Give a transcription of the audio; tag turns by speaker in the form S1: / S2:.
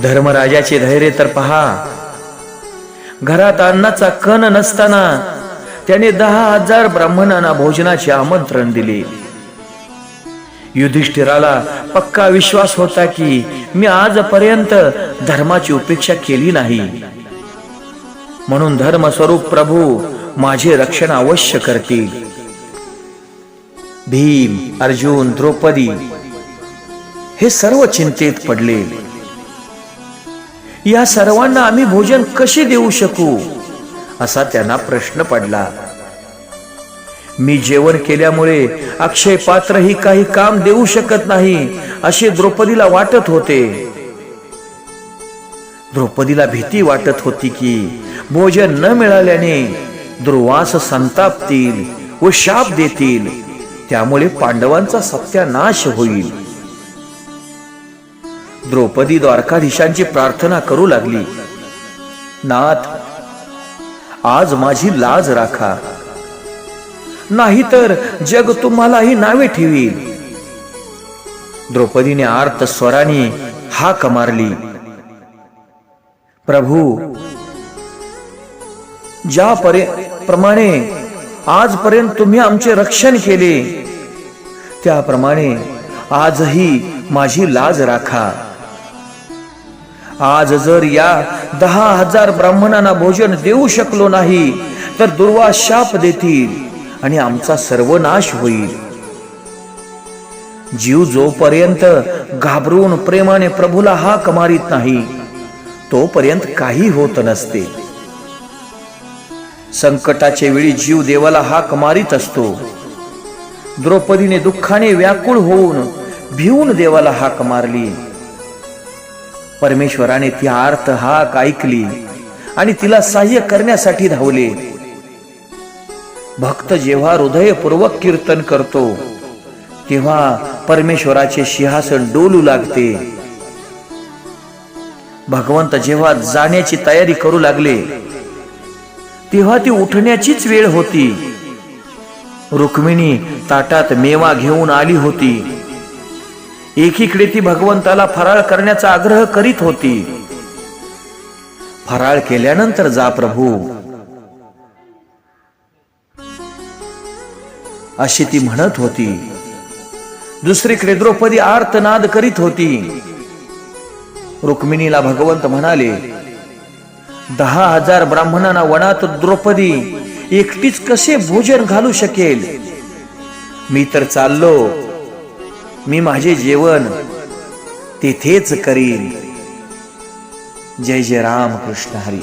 S1: धर्मराजाचे धैर्य तर पहा. घरात अन्नाचा कण नसताना त्याने दहा हजार ब्राह्मणांना भोजनाचे आमंत्रण दिले. युधिष्ठिराला पक्का विश्वास होता की मी आजपर्यंत धर्माची उपेक्षा केली नाही. म्हणून धर्मस्वरूप प्रभू माझे रक्षण अवश्य करतील. भीम अर्जुन द्रौपदी हे सर्व चिंतेत पडले. या सर्वांना आम्ही भोजन कसे देऊ शकू? असा त्यांना प्रश्न पडला. मी जेवण केल्यामुळे अक्षय पात्र ही काही काम देऊ शकत नाही असे द्रौपदीला वाटत होते. द्रौपदीला भीती वाटत होती की भोजन न मिळाल्याने दुर्वास संतापतील व शाप देतील. त्यामुळे पांडवांचा सत्यानाश होईल. द्रौपदी द्वारकाधीशांची प्रार्थना करू लागली. नाथ आज माझी लाज राखा. नाहीतर जग तुम्हालाही नावे ठेवील. द्रौपदीने आर्त स्वराने हाक मारली. प्रभू ज्या प्रमाणे आजपर्यंत तुम्ही आमचे रक्षण केले त्याप्रमाणे आजही माझी लाज राखा. आज जर या दहा हजार ब्राह्मणांना भोजन देऊ शकलो नाही तर दुर्वा शाप देतील आणि आमचा सर्वनाश होईल. जीव जोपर्यंत घाबरून प्रेमाने प्रभूला हाक मारित नाही तोपर्यंत काही होत नसते. संकटाच्या वेळी जीव देवाला हाक मारित असतो. द्रौपदीने दुःखाने व्याकुळ होऊन भिवून देवाला हाक मारली. परमेश्वराने ती आर्त हाक ऐकली आणि तिला सहाय्य करण्यासाठी धावले. भक्त जेव्हा हृदयपूर्वक कीर्तन करतो तेव्हा परमेश्वराचे सिंहासन डोलू लागते. भगवंत जेव्हा जाण्याची तयारी करू लागले तेव्हा ती उठण्याचीच वेळ होती. रुक्मिणी ताटात मेवा घेऊन आली होती. एकीकडे ती भगवंताला फराळ करण्याचा आग्रह करीत होती. फराळ केल्यानंतर जा प्रभू. अशी ती म्हणत होती. दुसरीकडे द्रौपदी आर्तनाद करीत होती. रुक्मिणीला भगवंत म्हणाले दहा हजार ब्राह्मणांना वनात द्रौपदी एकटीच कसे भोजन घालू शकेल? मी तर चाललो. मी माझे जेवण तेथेच करीन. जय जय राम कृष्ण हरी.